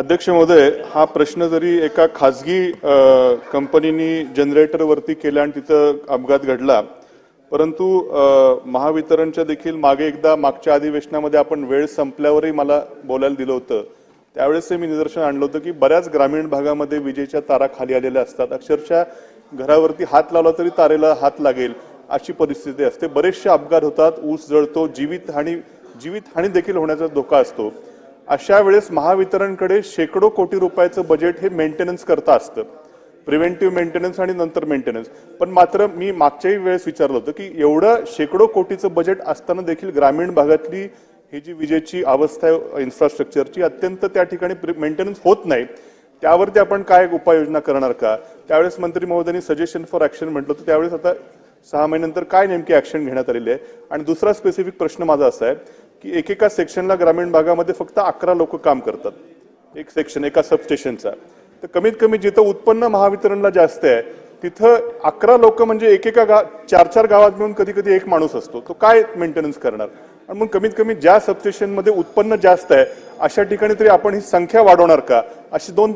अध्यक्ष महोदय हा प्रश्न जरी एका खाजगी कंपनीनी जनरेटरवरती केला आणि तिथं अपघात घडला परंतु महावितरणच्या देखील मागे एकदा मागच्या अधिवेशनामध्ये आपण वेळ संपल्यावरही मला बोलायला दिलं होतं. त्यावेळेस मी निदर्शन आणलं होतं की बऱ्याच ग्रामीण भागामध्ये विजेच्या तारा खाली आलेल्या असतात. अक्षरशः घरावरती हात लावला तरी तारेला हात लागेल अशी परिस्थिती असते. बरेचसे अपघात होतात ऊस जळतो जीवितहानी जीवितहानी देखील होण्याचा धोका असतो. अशा वेळेस महावितरणकडे शेकडो कोटी रुपयाचं बजेट हे मेंटेनन्स करता असतं. प्रिव्हेंटिव्ह मेंटेनन्स आणि नंतर मेंटेनन्स पण मात्र मी मागच्याही वेळेस विचारलं होतं की एवढं शेकडो कोटीचं बजेट असताना देखील ग्रामीण भागातली ही जी विजेची अवस्था आहे इन्फ्रास्ट्रक्चरची अत्यंत त्या ठिकाणी मेंटेनन्स होत नाही. त्यावरती आपण काय उपाययोजना करणार का? त्यावेळेस मंत्री महोदयांनी सजेशन फॉर ऍक्शन म्हटलं होतं. त्यावेळेस आता सहा महिन्यानंतर काय नेमकी ऍक्शन घेण्यात आलेली आहे? आणि दुसरा स्पेसिफिक प्रश्न माझा असा आहे की एकेका सेक्शनला ग्रामीण भागामध्ये फक्त अकरा लोक काम करतात. एक सेक्शन एका सबस्टेशनचा तर कमीत कमी जिथं उत्पन्न महावितरणला जास्त आहे तिथं अकरा लोक म्हणजे एकेका गा चार चार गावात मिळून कधी कधी एक माणूस असतो. तो काय मेंटेनन्स करणार? आणि मग कमीत कमी ज्या सबस्टेशनमध्ये उत्पन्न जास्त आहे अशा ठिकाणी तरी आपण ही संख्या वाढवणार का? अशी दोन